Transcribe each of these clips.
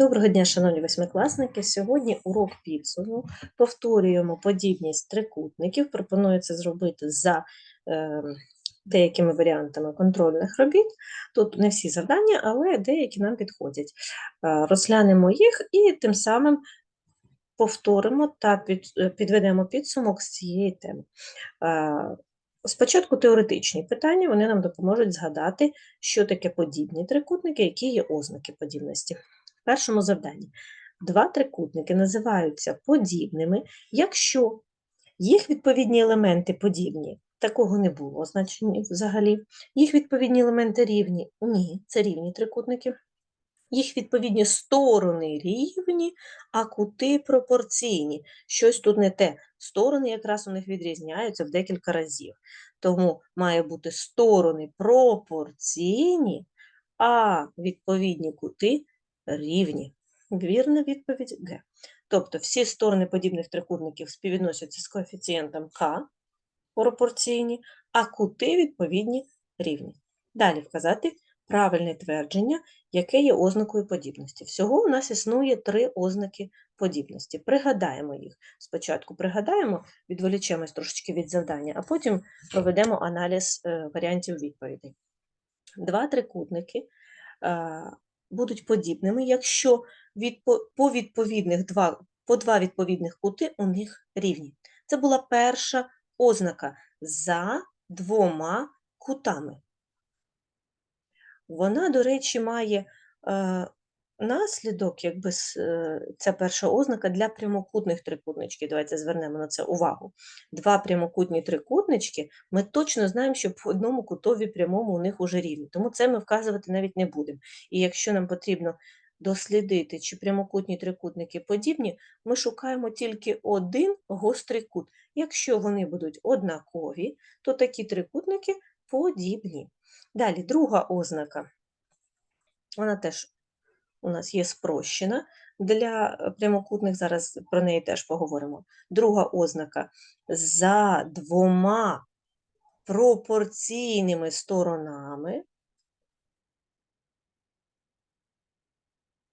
Доброго дня, шановні восьмикласники. Сьогодні урок підсуму. Повторюємо подібність трикутників. Пропоную це зробити за е, деякими варіантами контрольних робіт. Тут не всі завдання, але деякі нам підходять. Е, розглянемо їх і тим самим повторимо та е, підведемо підсумок з цієї теми. Е, Спочатку теоретичні питання, вони нам допоможуть згадати, що таке подібні трикутники, які є ознаки подібності. Першому завданні два трикутники називаються подібними, якщо їх відповідні елементи подібні. Такого не було значення взагалі. Їх відповідні елементи рівні. Ні, це рівні трикутники. Їх відповідні сторони рівні, а кути пропорційні. Щось тут не те. Сторони якраз у них відрізняються в декілька разів. Тому має бути сторони пропорційні, а відповідні кути рівні. Вірна відповідь Г. Тобто всі сторони подібних трикутників співвідносяться з коефіцієнтом К пропорційні, а кути відповідні рівні. Далі вказати правильне твердження, яке є ознакою подібності. Всього у нас існує три ознаки подібності. Пригадаємо їх. Спочатку пригадаємо, відволічемось трошечки від завдання, а потім проведемо аналіз е, варіантів відповідей. Два трикутники е, будуть подібними, якщо від, по відповідних два, по два відповідних кути у них рівні. Це була перша ознака за двома кутами. Вона, до речі, має е, наслідок, якби е, це перша ознака для прямокутних трикутничків. Давайте звернемо на це увагу. Два прямокутні трикутнички, ми точно знаємо, що по одному кутові прямому у них уже рівні, тому це ми вказувати навіть не будемо. І якщо нам потрібно дослідити, чи прямокутні трикутники подібні, ми шукаємо тільки один гострий кут. Якщо вони будуть однакові, то такі трикутники подібні. Далі, друга ознака, вона теж у нас є спрощена. Для прямокутних зараз про неї теж поговоримо. Друга ознака за двома пропорційними сторонами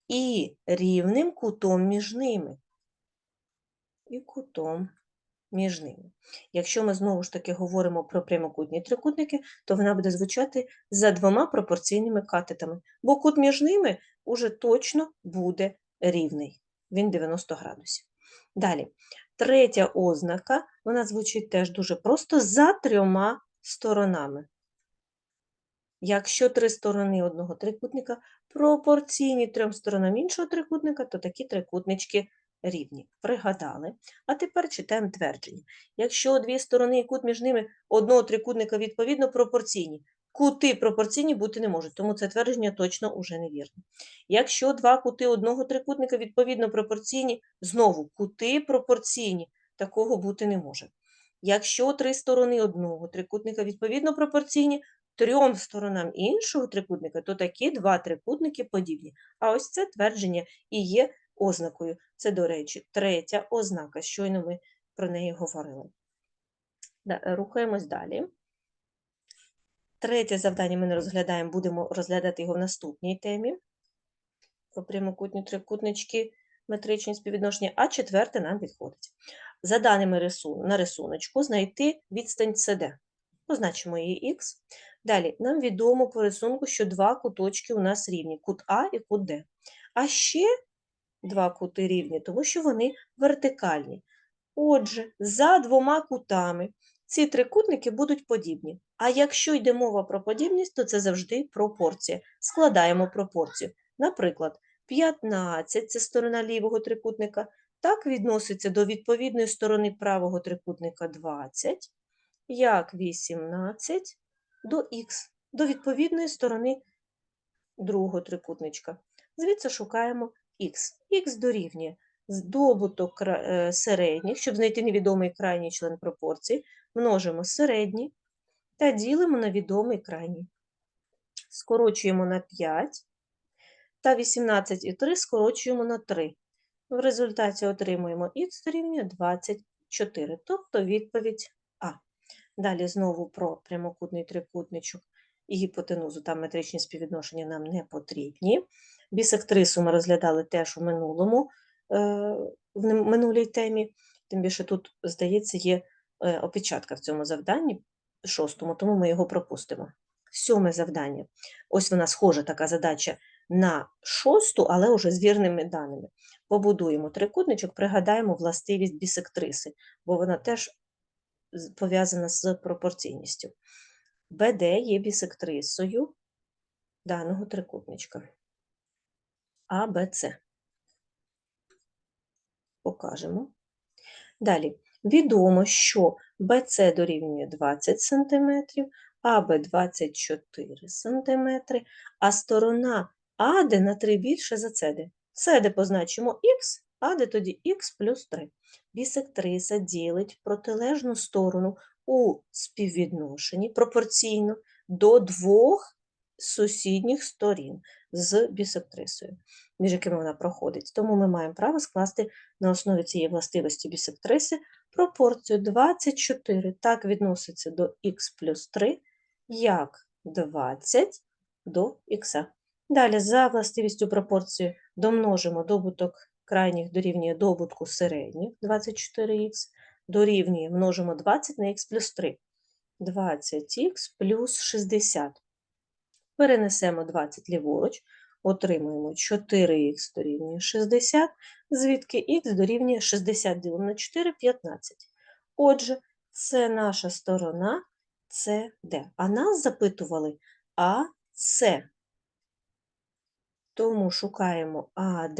і рівним кутом між ними. І кутом між ними. Якщо ми знову ж таки говоримо про прямокутні трикутники, то вона буде звучати за двома пропорційними катетами, бо кут між ними уже точно буде рівний, він 90 градусів. Далі, третя ознака, вона звучить теж дуже просто за трьома сторонами. Якщо три сторони одного трикутника пропорційні трьом сторонам іншого трикутника, то такі трикутнички рівні. Пригадали. А тепер читаємо твердження. Якщо дві сторони і кут між ними одного трикутника відповідно пропорційні, кути пропорційні бути не можуть, тому це твердження точно уже невірне. Якщо два кути одного трикутника відповідно пропорційні, знову кути пропорційні, такого бути не може. Якщо три сторони одного трикутника відповідно пропорційні, трьом сторонам іншого трикутника, то такі два трикутники подібні. А ось це твердження і є ознакою. Це, до речі, третя ознака, щойно ми про неї говорили. Рухаємось далі. Третє завдання ми не розглядаємо, будемо розглядати його в наступній темі. Про прямокутні трикутнички, метричні співвідношення, а четверте нам підходить. За даними рисун... на рисуночку, знайти відстань CD. Позначимо її Х. Далі, нам відомо по рисунку, що два куточки у нас рівні кут А і кут Д. А ще два кути рівні, тому що вони вертикальні. Отже, за двома кутами ці трикутники будуть подібні. А якщо йде мова про подібність, то це завжди пропорція. Складаємо пропорцію. Наприклад, 15 це сторона лівого трикутника, так відноситься до відповідної сторони правого трикутника 20, як 18 до х, до відповідної сторони другого трикутничка. Звідси шукаємо х. Х дорівнює здобуток е, середніх, щоб знайти невідомий крайній член пропорції, множимо середній та ділимо на відомий крайній. Скорочуємо на 5 та 18 і 3 скорочуємо на 3. В результаті отримуємо х дорівнює 24, тобто відповідь А. Далі знову про прямокутний трикутничок і гіпотенузу, там метричні співвідношення нам не потрібні. Бісектрису ми розглядали теж у минулому, е, в минулій темі. Тим більше тут, здається, є е, опечатка в цьому завданні, шостому, тому ми його пропустимо. Сьоме завдання. Ось вона схожа така задача на шосту, але вже з вірними даними. Побудуємо трикутничок, пригадаємо властивість бісектриси, бо вона теж пов'язана з пропорційністю. БД є бісектрисою даного трикутничка. А, Б, С. Покажемо. Далі. Відомо, що BC дорівнює 20 см, АБ 24 см, а сторона АД на 3 більше за СД. СД позначимо х, АД тоді х плюс 3. Бісектриса ділить протилежну сторону у співвідношенні пропорційно до двох сусідніх сторін з бісектрисою, між якими вона проходить. Тому ми маємо право скласти на основі цієї властивості бісектриси пропорцію 24 так відноситься до х плюс 3, як 20 до х. Далі за властивістю пропорції домножимо добуток крайніх дорівнює добутку середніх 24х, дорівнює множимо 20 на х плюс 3. 20х плюс 60. Перенесемо 20 ліворуч, отримуємо 4х дорівнює 60, звідки х дорівнює 60 ділимо на 4 – 15. Отже, це наша сторона CD. А нас запитували АС. Тому шукаємо АД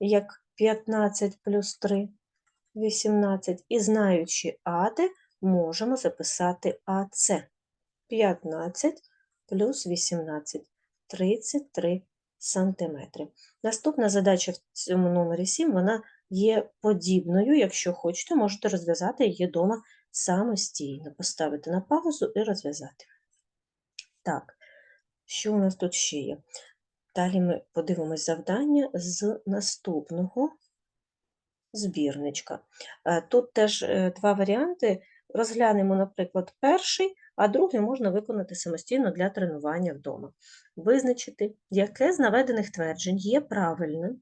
як 15 плюс 3 – 18. І знаючи АД, можемо записати АС. 15 плюс 18 – 33 сантиметри. Наступна задача в цьому номері 7, вона є подібною. Якщо хочете, можете розв'язати її вдома самостійно. Поставити на паузу і розв'язати. Так, що у нас тут ще є? Далі ми подивимось завдання з наступного збірничка. Е, Тут теж е, два варіанти. Розглянемо, наприклад, перший, а другий можна виконати самостійно для тренування вдома. Визначити, яке з наведених тверджень є правильним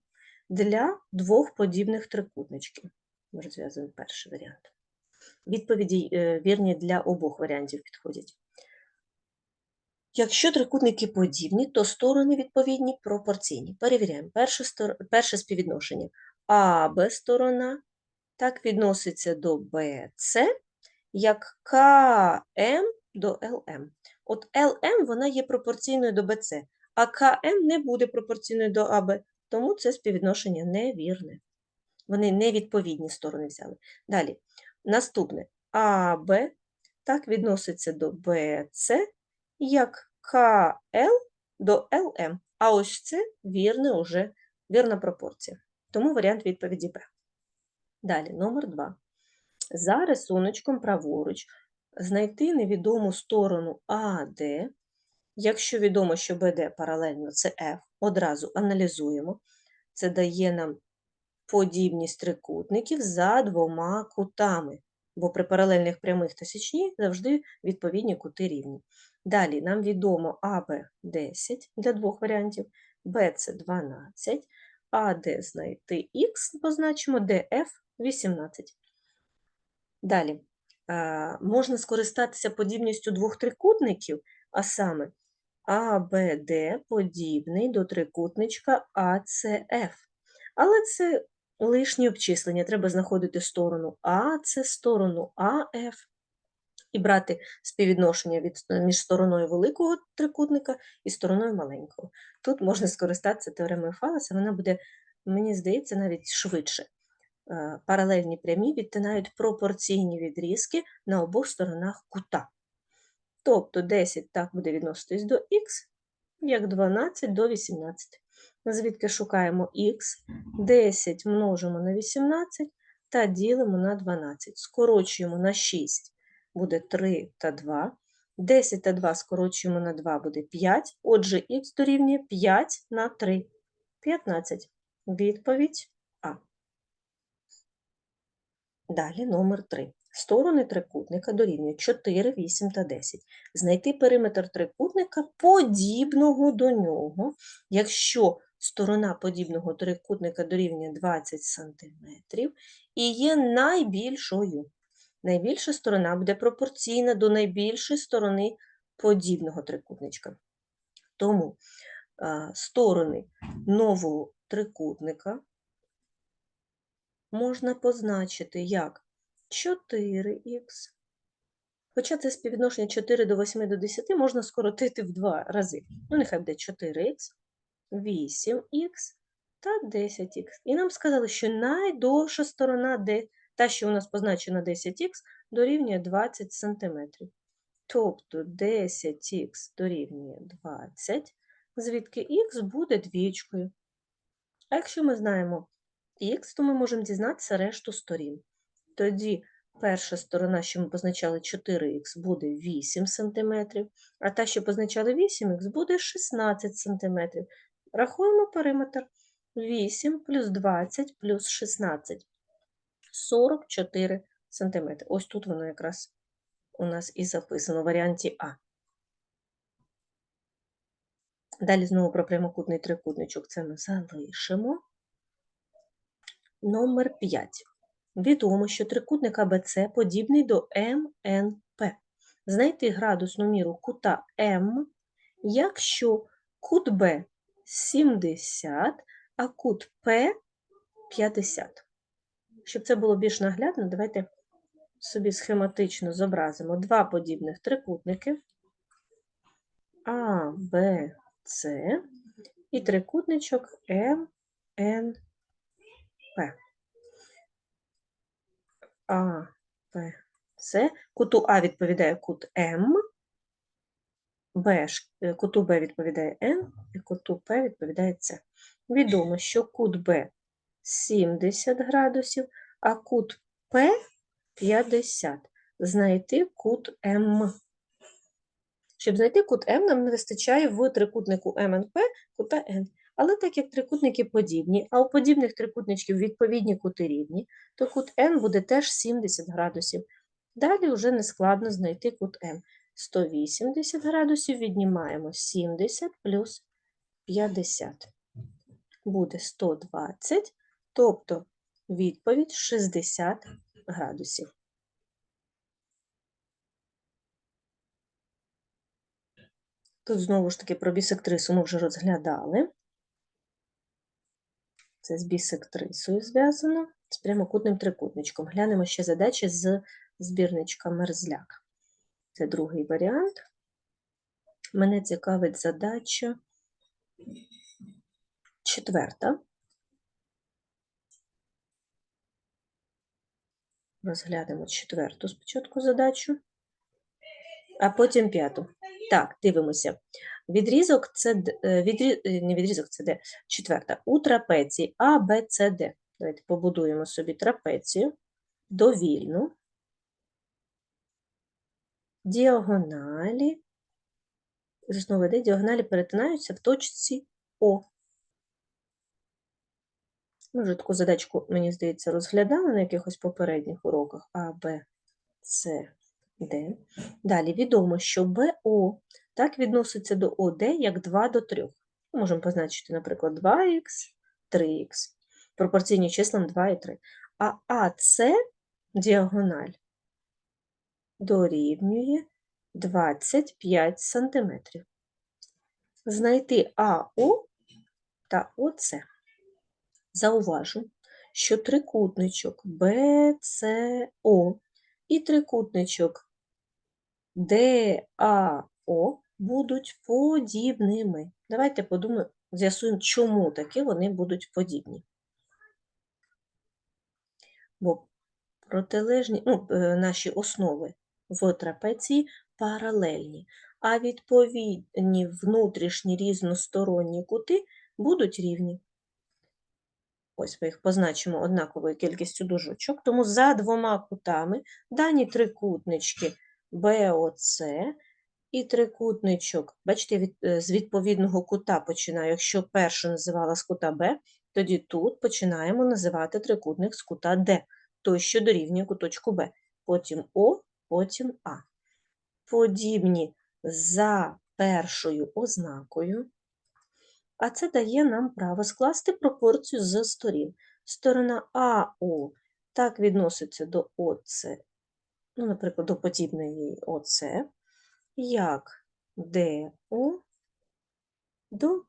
для двох подібних трикутничків. Ми розв'язуємо перший варіант. Відповіді е, вірні для обох варіантів підходять. Якщо трикутники подібні, то сторони відповідні пропорційні. Перевіряємо. Перше. Перше співвідношення. АБ сторона так відноситься до БЦ, як КМ до ЛМ. От ЛМ вона є пропорційною до БЦ, а КМ не буде пропорційною до АБ, тому це співвідношення невірне. Вони невідповідні сторони взяли. Далі. Наступне АБ так відноситься до БЦ, як КЛ до ЛМ. А ось це вірне уже, вірна пропорція. Тому варіант відповіді Б. Далі, номер 2. За рисуночком праворуч знайти невідому сторону АД. Якщо відомо, що БД паралельно це F, одразу аналізуємо. Це дає нам подібність трикутників за двома кутами, бо при паралельних прямих та січні завжди відповідні кути рівні. Далі нам відомо АБ 10 для двох варіантів, БЦ 12, АД знайти Х, позначимо ДФ 18. Далі, можна скористатися подібністю двох трикутників, а саме АБД подібний до трикутничка АЦФ. Але це лишні обчислення. Треба знаходити сторону АЦ, сторону АФ і брати співвідношення від, між стороною великого трикутника і стороною маленького. Тут можна скористатися теоремою Фалеса, вона буде, мені здається, навіть швидше. Е, Паралельні прямі відтинають пропорційні відрізки на обох сторонах кута. Тобто 10 так буде відноситись до х, як 12 до 18. Звідки шукаємо х, 10 множимо на 18 та ділимо на 12. Скорочуємо на 6, буде 3 та 2. 10 та 2 скорочуємо на 2 буде 5. Отже, х дорівнює 5 на 3. 15. Відповідь. Далі номер 3. Сторони трикутника дорівнюють 4, 8 та 10. Знайти периметр трикутника подібного до нього, якщо сторона подібного трикутника дорівнює 20 см і є найбільшою. Найбільша сторона буде пропорційна до найбільшої сторони подібного трикутничка. Тому а, сторони нового трикутника можна позначити як 4х. Хоча це співвідношення 4 до 8 до 10 можна скоротити в два рази. Ну, нехай буде 4х, 8х та 10х. І нам сказали, що найдовша сторона, де та, що у нас позначена 10х, дорівнює 20 см. Тобто 10х дорівнює 20, звідки х буде двічкою. А якщо ми знаємо х, то ми можемо дізнатися решту сторін. Тоді перша сторона, що ми позначали 4х, буде 8 см, а та, що позначали 8х, буде 16 см. Рахуємо периметр. 8 плюс 20 плюс 16. 44 см. Ось тут воно якраз у нас і записано в варіанті А. Далі знову про прямокутний трикутничок це ми залишимо. Номер 5. Відомо, що трикутник АБЦ подібний до МНП. Знайти градусну міру кута М, якщо кут Б 70, а кут П 50. Щоб це було більш наглядно, давайте собі схематично зобразимо два подібних трикутники А, Б, С і трикутничок М, Н, А, П, С. Куту А відповідає кут М, Б, е, куту Б відповідає Н, і куту П відповідає С. Відомо, що кут Б 70 градусів, а кут П 50. Знайти кут М. Щоб знайти кут М, нам не вистачає в трикутнику МНП кута Н. Але так як трикутники подібні, а у подібних трикутничків відповідні кути рівні, то кут Н буде теж 70 градусів. Далі вже не складно знайти кут М. 180 градусів віднімаємо 70 плюс 50. Буде 120, тобто відповідь 60 градусів. Тут знову ж таки про бісектрису ми вже розглядали. Це з бісектрисою зв'язано, з прямокутним трикутничком. Глянемо ще задачі з збірничка Мерзляк. Це другий варіант. Мене цікавить задача четверта. Розглянемо четверту спочатку задачу, а потім п'яту. Так, дивимося. Відрізок це відрі... е, не відрізок це Д, четверта. У трапеції А, Б, С, Д. Давайте побудуємо собі трапецію довільну, діагоналі, знову Д, діагоналі перетинаються в точці О. Ми вже таку задачку, мені здається, розглядали на якихось попередніх уроках А, Б, С, Д. Далі відомо, що БО так відноситься до ОД як 2 до 3. Можемо позначити, наприклад, 2х, 3х, пропорційні числам 2 і 3. А АС діагональ дорівнює 25 см. Знайти АО та ОЦ. Зауважу, що трикутничок БЦО і трикутничок ДАО будуть подібними. Давайте подумаємо, з'ясуємо, чому таки вони будуть подібні. Бо протилежні, ну, е, наші основи в трапеції паралельні, а відповідні внутрішні різносторонні кути будуть рівні. Ось ми їх позначимо однаковою кількістю дужочок, тому за двома кутами дані трикутнички БОЦ і трикутничок, бачите, від, е, з відповідного кута починаю. Якщо перше називала з кута Б, тоді тут починаємо називати трикутник з кута Д, той, що дорівнює куточку Б. потім О, потім А. Подібні за першою ознакою. А це дає нам право скласти пропорцію з сторін. Сторона АО так відноситься до ОЦ, ну, наприклад, до подібної ОЦ, як ДО до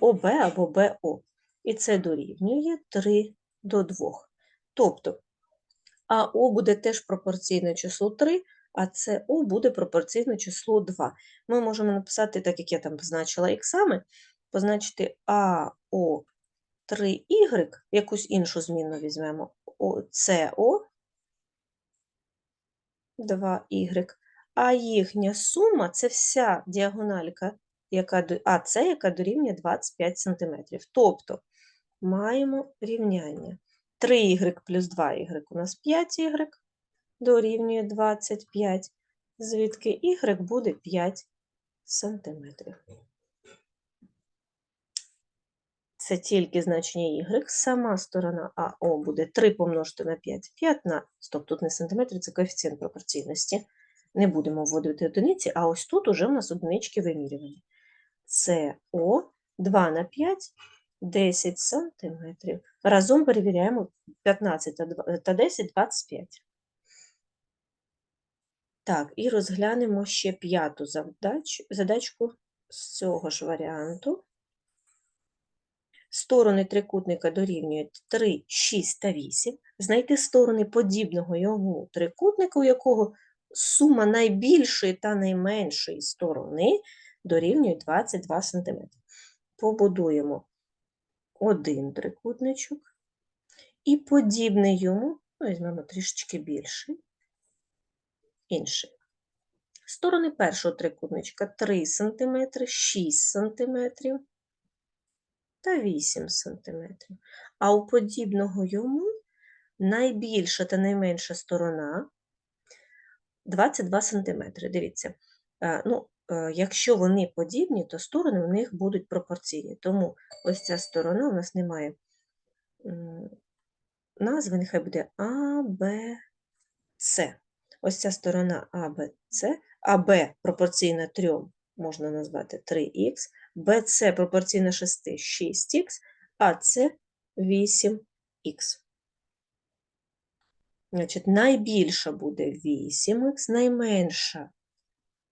ОБ або БО. І це дорівнює 3 до 2. Тобто АО буде теж пропорційне числу 3, а СО буде пропорційне числу 2. Ми можемо написати, так як я там позначила іксами, позначити АО 3Y, якусь іншу змінну візьмемо, СО 2Y, а їхня сума це вся діагональка, яка, а це яка дорівнює 25 см. Тобто маємо рівняння. 3y плюс 2y у нас 5y дорівнює 25, звідки y буде 5 сантиметрів. Це тільки значення y. Сама сторона АО буде 3 помножити на 5, 15. Стоп, тут не сантиметри, це коефіцієнт пропорційності. Не будемо вводити одиниці, а ось тут уже в нас одинички вимірювані. СО 2 на 5 10 сантиметрів. Разом перевіряємо 15 та та 10 25. Так, і розглянемо ще п'яту задач, задачку з цього ж варіанту. Сторони трикутника дорівнюють 3, 6 та 8. Знайти сторони подібного йому трикутника, у якого сума найбільшої та найменшої сторони дорівнює 22 см. Побудуємо один трикутничок і подібний йому, ну, візьмемо трішечки більший, інший. Сторони першого трикутничка 3 см, 6 см та 8 см. А у подібного йому найбільша та найменша сторона 22 см. Дивіться, е, ну, е, якщо вони подібні, то сторони в них будуть пропорційні. Тому ось ця сторона у нас немає назви, нехай буде А, Б, С. Ось ця сторона А, Б, С. АБ пропорційна 3 можна назвати 3х, БЦ пропорційна 6 6х, а С 8х. Значить, найбільша буде 8х, найменша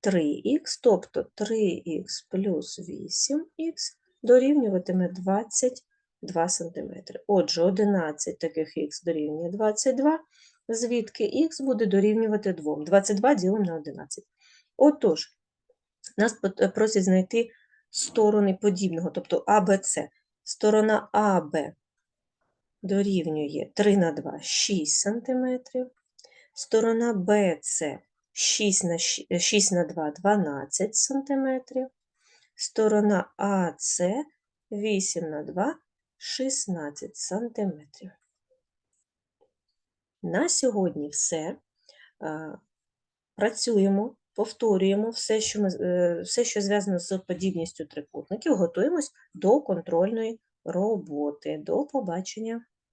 3х, тобто 3х плюс 8х дорівнюватиме 22 см. Отже, 11 таких х дорівнює 22, звідки х буде дорівнювати 2. 22 ділимо на 11. Отож, нас е, просять знайти сторони подібного, тобто АБЦ. Сторона АБ дорівнює 3 на 2 – 6 см. Сторона БЦ 6 на, е, 6 на 2 – 12 см. Сторона АЦ 8 на 2 – 16 см. На сьогодні все. Працюємо, повторюємо все, що, ми, е, все, що зв'язано з подібністю трикутників, готуємось до контрольної роботи. До побачення!